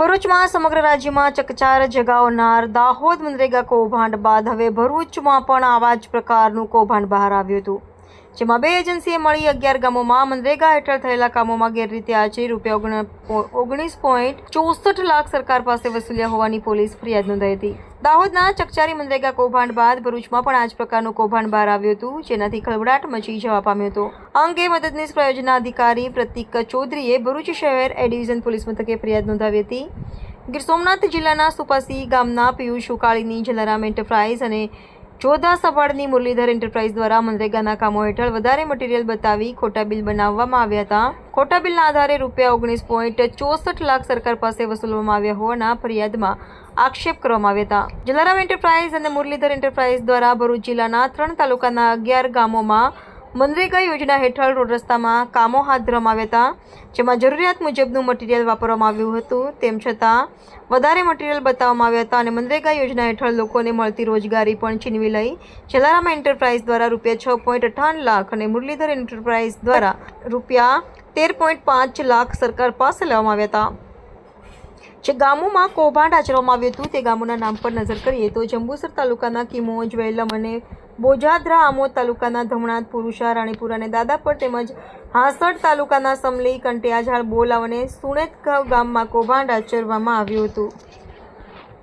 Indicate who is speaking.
Speaker 1: ભરૂચમાં સમગ્ર રાજ્યમાં ચકચાર જગાવનાર દાહોદ મનરેગા કૌભાંડ બાદ હવે ભરૂચમાં પણ આવા જ પ્રકારનું કૌભાંડ બહાર આવ્યું હતું. જેમાં બે એજન્સીએ મળી અગિયાર ગામોમાં મનરેગા હેઠળ થયેલા કામોમાં ગેરરીતે આજે રૂપિયા ઓગણ ઓગણીસ પોઈન્ટ ચોસઠ લાખ સરકાર પાસે વસૂલ્યા હોવાની પોલીસ ફરિયાદ નોંધાઈ હતી. દાહોદના ચકચારી મનરેગા કૌભાંડ બાદ ભરૂચમાં પણ આ જ પ્રકારનું કૌભાંડ બહાર આવ્યું હતું, જેનાથી ખળભળાટ મચી જવા પામ્યો હતો. અંગે મદદનીશ પ્રયોજના અધિકારી પ્રતિક ચૌધરીએ ભરૂચ શહેર એ ડિવિઝન પોલીસ મથકે ફરિયાદ નોંધાવી હતી. ગીર સોમનાથ જિલ્લાના સુપાસી ગામના પિયુષ ઉકાળીની જલારામ એન્ટરપ્રાઇઝ અને જોધા સફાળની મુરલીધર એન્ટરપ્રાઇઝ દ્વારા મનરેગાના કામો હેઠળ વધારે મટીરીયલ બતાવી ખોટા બિલ બનાવવામાં આવ્યા હતા. ખોટા બિલના આધારે રૂપિયા ઓગણીસ પોઈન્ટ ચોસઠ લાખ સરકાર પાસે વસૂલવામાં આવ્યા હોવાના ફરિયાદમાં આક્ષેપ કરવામાં આવ્યા હતા. જલારામ એન્ટરપ્રાઇઝ અને મુરલીધર એન્ટરપ્રાઇઝ દ્વારા ભરૂચ જિલ્લાના ત્રણ તાલુકાના અગિયાર ગામોમાં મનરેગા યોજના હેઠળ રોડ રસ્તામાં કામો હાથ ધરવામાં આવ્યા હતા, જેમાં જરૂરિયાત મુજબનું મટીરિયલ વાપરવામાં આવ્યું હતું. તેમ છતાં, વધારે મટીરિયલ બતાવવામાં આવ્યા હતા અને મનરેગા યોજના હેઠળ લોકોને મળતી રોજગારી પણ છીનવી લઈ જલારામ એન્ટરપ્રાઇઝ દ્વારા રૂપિયા છ પોઈન્ટ અઠાવન લાખ અને મુરલીધર એન્ટરપ્રાઇઝ દ્વારા રૂપિયા તેર પોઈન્ટ પાંચ લાખ સરકાર પાસે લેવામાં આવ્યા હતા. જે ગામોમાં કૌભાંડ આચરવામાં આવ્યું હતું, તે ગામોના નામ પર નજર કરીએ તો જંબુસર તાલુકાના કિમોજ, વેલમ અને બોજાદરા આમોદ તાલુકાના ધમણાત પુરુષા, રાણીપુર અને દાદાપર તેમજ હાસડ તાલુકાના સમલી કંટિયાઝાડ બોલાવ અને સુણેતગાંવ ગામમાં કૌભાંડ આચરવામાં આવ્યું હતું.